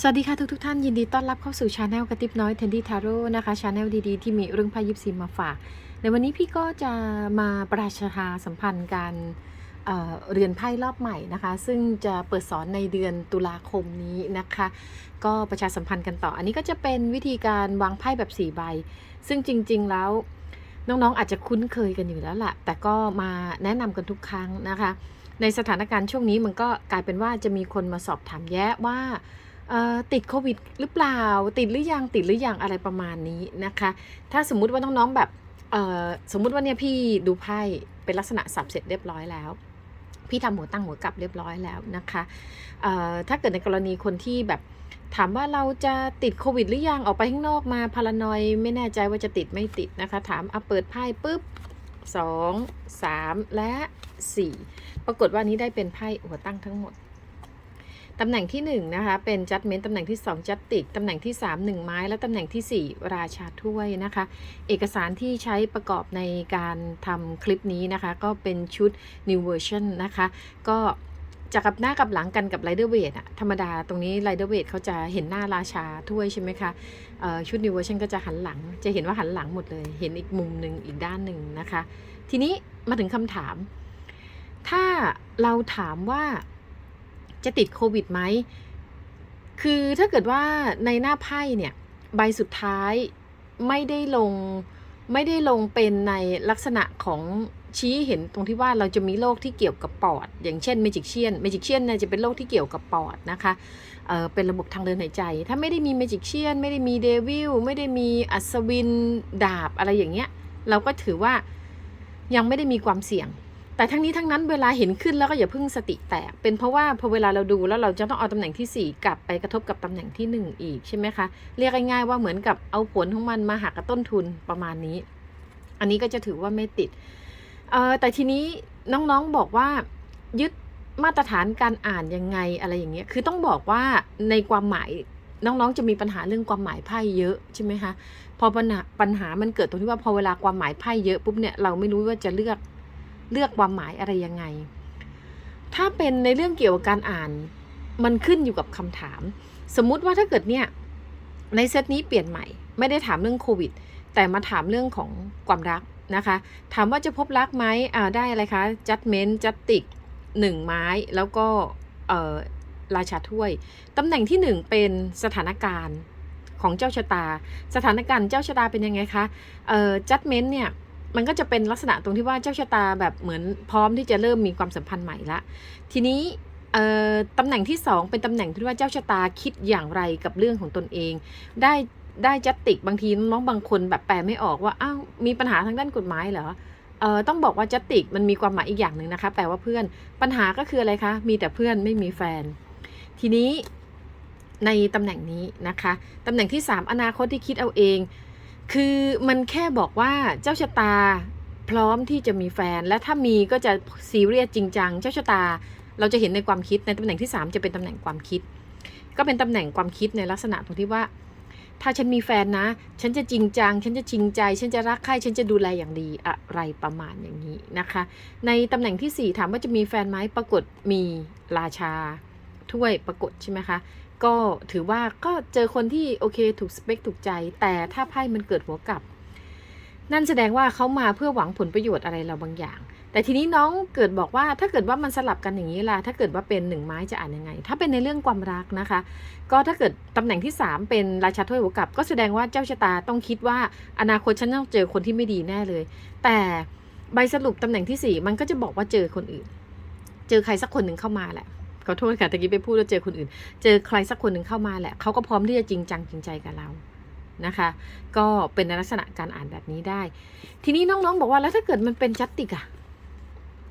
สวัสดีค่ะทุกทุกท่านยินดีต้อนรับเข้าสู่ชาแนลกระติบน้อยเทนดี้ทาโร่นะคะชาแนลดีๆ ที่มีเรื่องไพ่ยิปซีมาฝาก ในวันนี้พี่ก็จะมาประชาสัมพันธ์การเเรียนไพ่รอบใหม่นะคะ ซึ่งจะเปิดสอนในเดือนตุลาคมนี้นะคะ ก็ประชาสัมพันธ์กันต่อ อันนี้ก็จะเป็นวิธีการวางไพ่แบบ4ใบ ซึ่งจริง ๆแล้วน้องๆอาจจะคุ้นเคยกันอยู่แล้วล่ะแต่ก็มาแนะนำกันทุกครั้งนะคะ ในสถานการณ์ช่วงนี้มันก็กลายเป็นว่าจะมีคนมาสอบถามแย้ว่า ติดโควิดหรือเปล่า ติดหรือยังติดหรือยังอะไรประมาณนี้นะคะ ถ้าสมมุติว่าน้องๆแบบสมมุติว่าเนี่ยพี่ดูไพ่เป็นลักษณะสับเสร็จเรียบร้อยแล้ว พี่ทำหัวตั้งหัวกลับเรียบร้อยแล้วนะคะถ้าเกิดในกรณีคนที่แบบถามว่าเราจะติดโควิดหรือยังออกไปข้างนอกมาพารานอยไม่แน่ใจว่าจะติดไม่ติดนะคะ ถามเอาเปิดไพ่ปุ๊บ2 3 และ 4 ปรากฏว่านี้ได้เป็นไพ่หัวตั้งทั้งหมด ตำแหน่งที่1นะคะเป็นจัดเมนตำแหน่งที่ 2 จัดติกตำแหน่งที่ 3 1 ไม้ และตำแหน่งทีสี่ 4 ราชาถ้วยนะคะ เอกสารที่ใช้ประกอบในการทำคลิปนี้นะคะ ก็เป็นชุด New Version นะคะ ก็จะกับหน้ากับหลังกันกับ Rider w e i g h t อะธรรมดาตรงนี้ Rider w e i g h t เขาจะเห็นหน้าราชาถ้วยใช่ไหมคะชุด New Version ก็จะหันหลัง จะเห็นว่าหันหลังหมดเลย เห็นอีกมุมหนึ่งอีกด้านหนึ่งนะคะ ทีนี้มาถึงคำถาม ถ้าเราถามว่า จะติดโควิดไหม คือถ้าเกิดว่าในหน้าไพ่เนี่ย ใบสุดท้ายไม่ได้ลงไม่ได้ลงเป็นในลักษณะของชี้เห็นตรงที่ว่าเราจะมีโรคที่เกี่ยวกับปอด อย่างเช่นเมจิกเชียนเมจิกเชียนเนี่ยจะเป็นโรคที่เกี่ยวกับปอดนะคะเเป็นระบบทางเดินหายใจ ถ้าไม่ได้มีเมจิกเชียนไม่ได้มีเดวิลไม่ได้มีอัศวินดาบอะไรอย่างเงี้ย เราก็ถือว่ายังไม่ได้มีความเสี่ยง แต่ทั้งนี้ทั้งนั้นเวลาเห็นขึ้นแล้วก็อย่าเพิ่งสติแตก เป็นเพราะว่าพอเวลาเราดูแล้วเราจะต้องเอาตำแหน่งทีสี่ 4 กลับไปกระทบกับตำแหน่งที่ 1 อีกใช่ไหมคะ เรียกง่ายๆว่าเหมือนกับเอาผลของมันมาหักกับต้นทุนประมาณนี้ อันนี้ก็จะถือว่าไม่ติดเออแต่ทีนี้น้องๆบอกว่ายึดมาตรฐานการอ่านยังไงอะไรอย่างเงี้ย คือต้องบอกว่าในความหมายน้องๆ จะมีปัญหาเรื่องความหมายไพ่เยอะใช่ไหมคะ พอปัญหาปัญหามันเกิดตรงที่ว่าพอเวลาความหมายไพ่เยอะปุ๊บเนี่ยเราไม่รู้ว่าจะเลือก เลือกความหมายอะไรยังไง ถ้าเป็นในเรื่องเกี่ยวกับการอ่าน มันขึ้นอยู่กับคำถาม สมมุติว่าถ้าเกิดเนี่ยในเซตนี้เปลี่ยนใหม่ ไม่ได้ถามเรื่องโควิด แต่มาถามเรื่องของความรักนะคะ ถามว่าจะพบรักไหมอ่าได้อะไรคะ judgment justice หนึ่งไม้แล้วก็เอ่อราชาถ้วย ตำแหน่งที่หนึ่งเป็นสถานการณ์ของเจ้าชะตา สถานการณ์เจ้าชะตาเป็นยังไงคะ เอ่อ judgment เนี่ย มันก็จะเป็นลักษณะตรงที่ว่าเจ้าชะตาแบบเหมือนพร้อมที่จะเริ่มมีความสัมพันธ์ใหม่ละทีนี้ตำแหน่งที่สองเป็นตำแหน่งที่ว่าเจ้าชะตาคิดอย่างไรกับเรื่องของตนเอง ได้ได้จัตติกบางทีน้องบางคนแบบแปลไม่ออกว่าอ้าวมีปัญหาทางด้านกฎหมายเหรอเอ่อต้องบอกว่าจัตติกมันมีความหมายอีกอย่างหนึ่งนะคะ แปลว่าเพื่อนปัญหาก็คืออะไรคะมีแต่เพื่อนไม่มีแฟน ทีนี้ในตำแหน่งนี้นะคะตำแหน่งที่ 3 อนาคตที่คิดเอาเอง คือมันแค่บอกว่าเจ้าชะตาพร้อมที่จะมีแฟน และถ้ามีก็จะซีเรียสจริงจังเจ้าชะตา เราจะเห็นในความคิดในตำแหน่งที่ 3 จะเป็นตำแหน่งความคิด ก็เป็นตำแหน่งความคิดในลักษณะตรงที่ว่า ถ้าฉันมีแฟนนะ ฉันจะจริงจัง ฉันจะจริงใจ ฉันจะรักใครฉันจะดูแลอย่างดีอะไรประมาณอย่างนี้นะคะ ในตำแหน่งที่ 4 ถามว่าจะมีแฟนไหมปรากฏมีราชา ถ้วยปรากฏใช่ไหมคะ ก็ถือว่าก็เจอคนที่โอเคถูกสเปคถูกใจ แต่ถ้าไพ่มันเกิดหัวกลับ นั่นแสดงว่าเขามาเพื่อหวังผลประโยชน์อะไรเราบางอย่าง แต่ทีนี้น้องเกิดบอกว่าถ้าเกิดว่ามันสลับกันอย่างนี้ล่ะ ถ้าเกิดว่าเป็นหนึ่งไม้จะอ่านยังไง ถ้าเป็นในเรื่องความรักนะคะ ก็ถ้าเกิดตำแหน่งที่ 3 เป็นราชาถ้วยหัวกลับ ก็แสดงว่าเจ้าชะตาต้องคิดว่าอนาคตฉันต้องเจอคนที่ไม่ดีแน่เลย แต่ใบสรุปตำแหน่งที่ 4 มันก็จะบอกว่าเจอคนอื่น เจอใครสักคนหนึ่งเข้ามาแหละ ขอโทษค่ะตะกี้ไปพูดว่าเจอคนอื่น เจอใครสักคนหนึ่งเข้ามาแหละเขาก็พร้อมที่จะจริงจังจริงใจกับเรานะคะ ก็เป็นในลักษณะการอ่านแบบนี้ได้ ทีนี้น้องๆ บอกว่าแล้วถ้าเกิดมันเป็นจัตติกอะ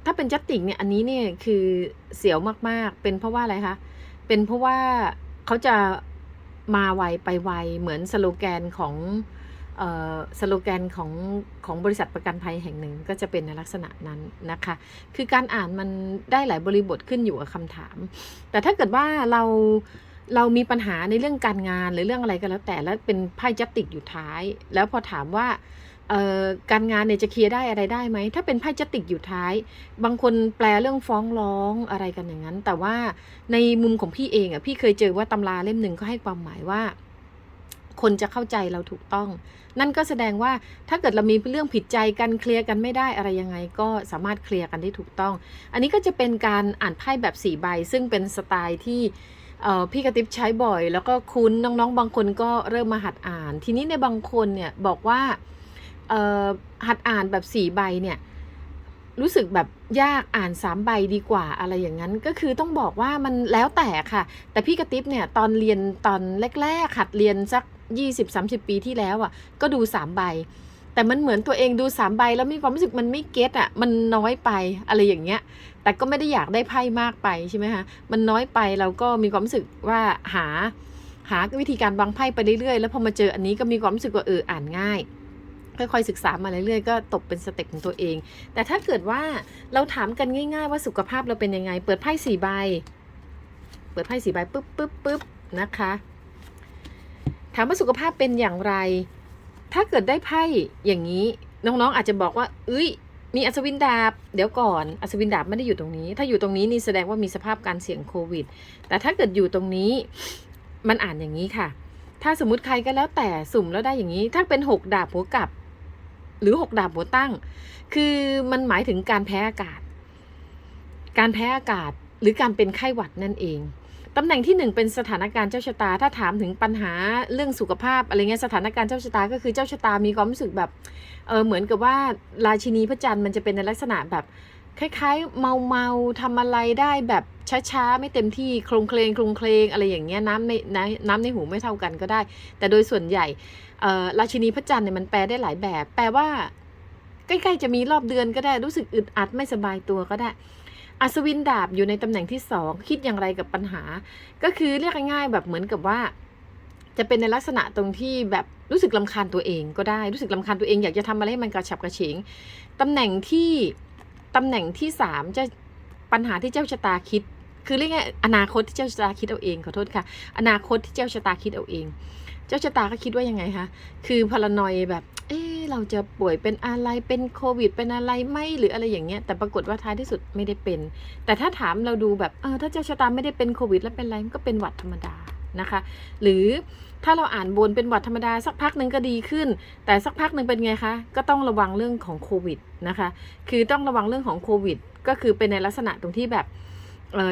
ถ้าเป็นจัตติกเนี่ยอันนี้เนี่ยคือเสียวมากๆ เป็นเพราะว่าอะไรคะเป็นเพราะว่าเขาจะมาไวไปไวเหมือนสโลแกนของ สโลแกนของของบริษัทประกันภัยแห่งหนึ่งก็จะเป็นในลักษณะนั้นนะคะ คือการอ่านมันได้หลายบริบทขึ้นอยู่กับคำถาม แต่ถ้าเกิดว่าเราเรามีปัญหาในเรื่องการงานหรือเรื่องอะไรก็แล้วแต่แล้วเป็นไพ่จัตติกอยู่ท้าย แล้วพอถามว่าการงานเนี่ยจะเคลียร์ได้อะไรได้ไหม ถ้าเป็นไพ่จะติดอยู่ท้าย บางคนแปลเรื่องฟ้องร้องอะไรกันอย่างนั้น แต่ว่าในมุมของพี่เองอะพี่เคยเจอว่าตำราเล่มหนึ่งก็ให้ความหมายว่า คนจะเข้าใจเราถูกต้อง นั่นก็แสดงว่าถ้าเกิดเรามีเรื่องผิดใจกันเคลียร์กันไม่ได้อะไรยังไง ก็สามารถเคลียร์กันได้ถูกต้อง อันนี้ก็จะเป็นการอ่านไพ่แบบสี่ใบซึ่งเป็นสไตล์ที่พี่กระติบใช้บ่อย แล้วก็คุ้นน้องๆ บางคนก็เริ่มมาหัดอ่าน ทีนี้ในบางคนเนี่ยบอกว่าหัดอ่านแบบสี่ใบเนี่ยรู้สึกแบบยากอ่านสามใบดีกว่าอะไรอย่างนั้น ก็คือต้องบอกว่ามันแล้วแต่ค่ะ แต่พี่กระติบเนี่ยตอนเรียนตอนแรกๆหัดเรียนสัก 20-30 ปีที่แล้วอะ ก็ดูสามใบ แต่มันเหมือนตัวเองดูสามใบแล้วมีความรู้สึกมันไม่เก็ตอะ มันน้อยไปอะไรอย่างเงี้ย แต่ก็ไม่ได้อยากได้ไพ่มากไปใช่ไหมคะมันน้อยไปเราก็มีความรู้สึกว่าหาหาวิธีการวางไพ่ไปเรื่อยๆ แล้วพอมาเจออันนี้ก็มีความรู้สึกว่าเอออ่านง่าย ค่อยๆศึกษามาเรื่อยๆ ก็ตกเป็นสเต็ปของตัวเอง แต่ถ้าเกิดว่าเราถามกันง่าย ๆ ว่าสุขภาพเราเป็นยังไง เปิดไพ่สี่ใบ เปิดไพ่สี่ใบปุ๊บปุ๊บปุ๊บนะคะ ถามว่าสุขภาพเป็นอย่างไร ถ้าเกิดได้ไพ่อย่างนี้ น้องๆอาจจะบอกว่า เอ้ย มีอัศวินดาบ เดี๋ยวก่อน อัศวินดาบไม่ได้อยู่ตรงนี้ ถ้าอยู่ตรงนี้นี่แสดงว่ามีสภาพการเสี่ยงโควิด แต่ถ้าเกิดอยู่ตรงนี้ มันอ่านอย่างนี้ค่ะ ถ้าสมมติใครก็แล้วแต่สุ่มแล้วได้อย่างนี้ ถ้าเป็นหกดาบหัวกลับ หรือหกดาบหัวตั้ง คือมันหมายถึงการแพ้อากาศ การแพ้อากาศหรือการเป็นไข้หวัดนั่นเอง ตำแหน่งที่หนึ่งเป็นสถานการณ์เจ้าชะตา ถ้าถามถึงปัญหาเรื่องสุขภาพอะไรเงี้ยสถานการณ์เจ้าชะตาก็คือเจ้าชะตามีความรู้สึกแบบเออเหมือนกับว่าราชินีพระจันทร์มันจะเป็นในลักษณะแบบคล้ายๆ เมาเมาทำอะไรได้แบบช้าๆ ไม่เต็มที่โครงเคลงโครงเคลงอะไรอย่างเงี้ยน้ำในน้ำน้ำในหูไม่เท่ากันก็ได้ แต่โดยส่วนใหญ่เออราชินีพระจันทร์เนี่ยมันแปลได้หลายแบบ แปลว่า ใกล้ๆจะมีรอบเดือนก็ได้รู้สึกอึดอัดไม่สบายตัวก็ได้ อัศวินดาบอยู่ในตำแหน่งที่สองคิดอย่างไรกับปัญหา ก็คือเรียกง่ายๆแบบเหมือนกับว่า จะเป็นในลักษณะตรงที่แบบรู้สึกลำคาญตัวเองก็ได้รู้สึกลำคาญตัวเองอยากจะทำอะไรให้มันกระฉับกระเฉงตำแหน่งที่ตำแหน่งที่สามจะปัญหาที่เจ้าชะตาคิด คือเรียกง่ายอนาคตที่เจ้าชะตาคิดเอาเองขอโทษค่ะ อนาคตที่เจ้าชะตาคิดเอาเอง เจ้าชะตาก็คิดว่ายังไงคะ คือพารานอยแบบ เอ๊เราจะป่วยเป็นอะไรเป็นโควิด เป็นอะไรไหมหรืออะไรอย่างเงี้ย แต่ปรากฏว่าท้ายที่สุดไม่ได้เป็น แต่ถ้าถามเราดูแบบ เออถ้าเจ้าชะตาไม่ได้เป็นโควิด แล้วเป็นอะไรมันก็เป็นหวัดธรรมดานะคะ หรือถ้าเราอ่านบนเป็นหวัดธรรมดาสักพักหนึ่งก็ดีขึ้น แต่สักพักหนึ่งเป็นไงคะ ก็ต้องระวังเรื่องของโควิดนะคะ คือต้องระวังเรื่องของโควิด ก็คือเป็นในลักษณะตรงที่แบบ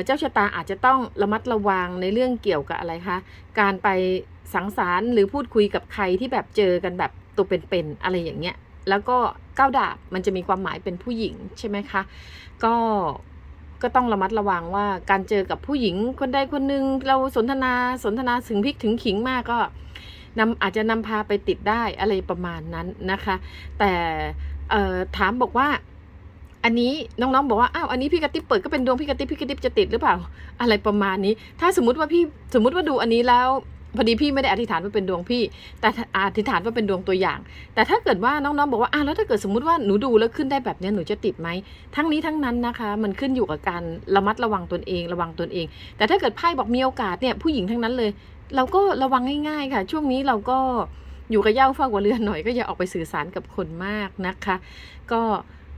เจ้าชะตาอาจจะต้องระมัดระวังในเรื่องเกี่ยวกับอะไรคะ การไปสังสรรค์หรือพูดคุยกับใครที่แบบเจอกันแบบตัวเป็นๆอะไรอย่างเงี้ย แล้วก็ก้าวดาบมันจะมีความหมายเป็นผู้หญิงใช่ไหมคะ ก็ก็ต้องระมัดระวังว่าการเจอกับผู้หญิงคนใดคนหนึ่งเราสนทนาสนทนาถึงพริกถึงขิงมากก็นำอาจจะนำพาไปติดได้อะไรประมาณนั้นนะคะ แต่ถามบอกว่า อันนี้น้องๆบอกว่าอ้าวอันนี้พี่กระติบเปิดก็เป็นดวงพี่กระติบพี่กระติบจะติดหรือเปล่า อะไรประมาณนี้ ถ้าสมมติว่าพี่สมมติว่าดูอันนี้แล้วพอดีพี่ไม่ได้อธิษฐานว่าเป็นดวงพี่ แต่อธิษฐานว่าเป็นดวงตัวอย่าง แต่ถ้าเกิดว่าน้องๆบอกว่าอ้าวแล้วถ้าเกิดสมมติว่าหนูดูแล้วขึ้นได้แบบนี้หนูจะติดไหมทั้งนี้ทั้งนั้นนะคะ มันขึ้นอยู่กับการระมัดระวังตนเอง ระวังตนเอง แต่ถ้าเกิดไพ่บอกมีโอกาสเนี่ยผู้หญิงทั้งนั้นเลย เราก็ระวังง่าย ๆ ค่ะ ช่วงนี้เราก็อยู่กับเย้าเฝ้ากับเรือนหน่อยก็อย่าออกไปสื่อสารกับคนมากนะคะ ก็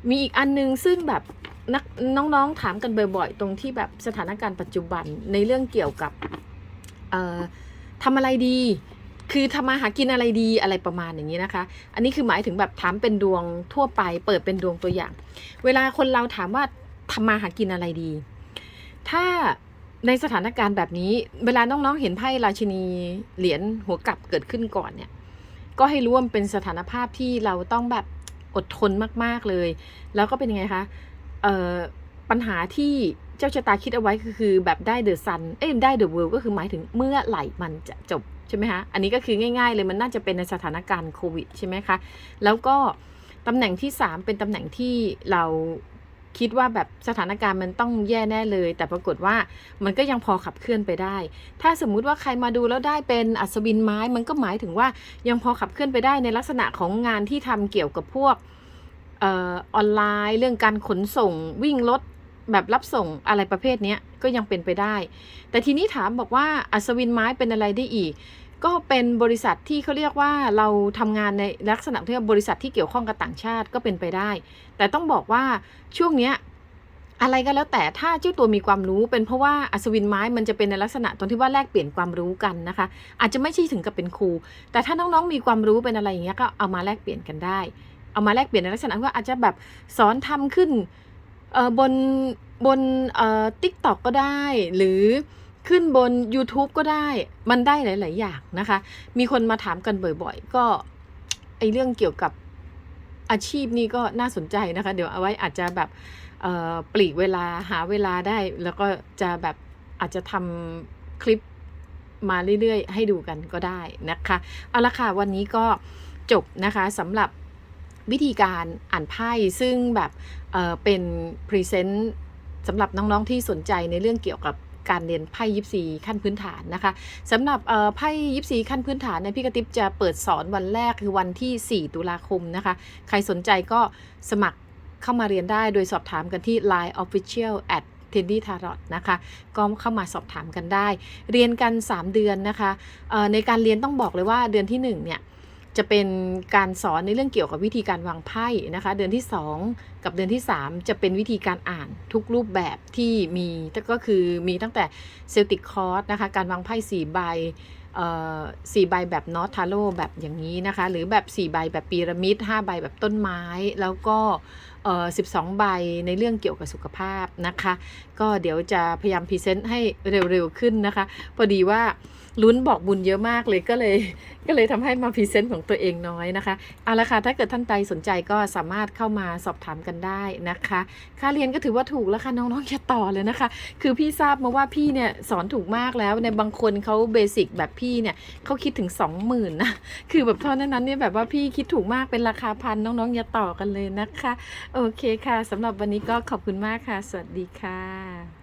มีอีกอันนึงซึ่งแบบนักน้องๆถามกันบ่อยๆ ตรงที่แบบสถานการณ์ปัจจุบันในเรื่องเกี่ยวกับเอ่อทำอะไรดี คือทำมาหากินอะไรดีอะไรประมาณอย่างนี้นะคะ อันนี้คือหมายถึงแบบถามเป็นดวงทั่วไป เปิดเป็นดวงตัวอย่าง เวลาคนเราถามว่าทำมาหากินอะไรดี ถ้าในสถานการณ์แบบนี้ เวลาน้องๆเห็นไพ่ราชินีเหรียญหัวกลับเกิดขึ้นก่อนเนี่ย ก็ให้รู้ว่ามันเป็นสถานภาพที่เราต้องแบบ อดทนมากๆเลย แล้วก็เป็นยังไงคะเอ่อปัญหาที่เจ้าชะตาคิดเอาไว้ก็คือแบบได้เดอะซันเอ้ยได้เดอะเวิลด์ก็คือหมายถึงเมื่อไหร่มันจะจบใช่ไหมคะอันนี้ก็คือง่ายๆเลยมันน่าจะเป็นในสถานการณ์โควิดใช่ไหมคะแล้วก็ตำแหน่งที่ 3 เป็นตำแหน่งที่เรา คิดว่าแบบสถานการณ์มันต้องแย่แน่เลย แต่ปรากฏว่ามันก็ยังพอขับเคลื่อนไปได้ ถ้าสมมุติว่าใครมาดูแล้วได้เป็นอัศวินไม้มันก็หมายถึงว่ายังพอขับเคลื่อนไปได้ในลักษณะของงานที่ทำเกี่ยวกับพวกออนไลน์ เรื่องการขนส่งวิ่งรถแบบรับส่งอะไรประเภทนี้ก็ยังเป็นไปได้ แต่ทีนี้ถามบอกว่าอัศวินไม้เป็นอะไรได้อีก ก็เป็นบริษัทที่เขาเรียกว่าเราทำงานในลักษณะที่ว่าบริษัทที่เกี่ยวข้องกับต่างชาติก็เป็นไปได้ แต่ต้องบอกว่าช่วงเนี้ยอะไรก็แล้วแต่ถ้าเจ้าตัวมีความรู้ เป็นเพราะว่าอัศวินไม้มันจะเป็นในลักษณะตรงที่ว่าแลกเปลี่ยนความรู้กันนะคะ อาจจะไม่ใช่ถึงกับเป็นครู แต่ถ้าน้องๆมีความรู้เป็นอะไรอย่างเงี้ยก็เอามาแลกเปลี่ยนกันได้ เอามาแลกเปลี่ยนในลักษณะว่าอาจจะแบบสอนทำขึ้นเออบนบนเอ่อทิกตอกก็ได้หรือ ขึ้นบน YouTube ก็ได้ มันได้หลาย ๆ อย่างนะคะ มีคนมาถามกันบ่อย ๆ ก็ไอเรื่องเกี่ยวกับอาชีพนี่ก็น่าสนใจนะคะ เดี๋ยวเอาไว้อาจจะแบบเออปลีกเวลาหาเวลาได้ แล้วก็จะแบบอาจจะทำคลิปมาเรื่อย ๆ ให้ดูกันก็ได้นะคะ เอาละค่ะวันนี้ก็จบนะคะสำหรับวิธีการอ่านไพ่ซึ่งแบบเออเป็นพรีเซนต์สำหรับน้อง ๆ ที่สนใจในเรื่องเกี่ยวกับ การเรียนไพ่ยิปซีขั้นพื้นฐานนะคะสำหรับไพ่ยิปซีขั้นพื้นฐานเนี่ยพี่กระติบจะเปิดสอนวันแรกคือวันที่ 4 ตุลาคมนะคะ ใครสนใจก็สมัครเข้ามาเรียนได้โดยสอบถามกันที่ Line Official at t e n d y Tarot นะคะ ก็เข้ามาสอบถามกันได้ เรียนกัน 3 เดือนนะคะในการเรียนต้องบอกเลยว่าเดือนที่ 1 เนี่ย จะเป็นการสอนในเรื่องเกี่ยวกับวิธีการวางไพ่นะคะ เดือนที่ 2 กับเดือนที่ 3 จะเป็นวิธีการอ่านทุกรูปแบบที่มีก็คือมีตั้งแต่เซลติกคอร์สนะคะ การวางไพ่4ใบเอ่อสี่ใบแบบนอตทาโร่แบบอย่างนี้นะคะ หรือแบบ 4 ใบแบบพีระมิด 5 ใบแบบต้นไม้ แล้วก็เอ่อ12ใบในเรื่องเกี่ยวกับสุขภาพนะคะ ก็เดี๋ยวจะพยายามพรีเซนต์ให้เร็วๆขึ้นนะคะ พอดีว่า ลุ้นบอกบุญเยอะมากเลยก็เลย ก็เลยทำให้มาพรีเซนต์ของตัวเองน้อยนะคะเอาละค่ะถ้าเกิดท่านใดสนใจก็สามารถเข้ามาสอบถามกันได้นะคะ ค่าเรียนก็ถือว่าถูกแล้วค่ะน้องๆอย่าต่อเลยนะคะ คือพี่ทราบมาว่าพี่เนี่ยสอนถูกมากแล้วในบางคนเขาเบสิกแบบพี่เนี่ยเขาคิดถึง 20,000นะคือแบบเท่านั้นเนี่ยแบบว่าพี่คิดถูกมากเป็นราคาพันน้องๆอย่าต่อกันเลยนะคะ โอเคค่ะสำหรับวันนี้ก็ขอบคุณมากค่ะ สวัสดีค่ะ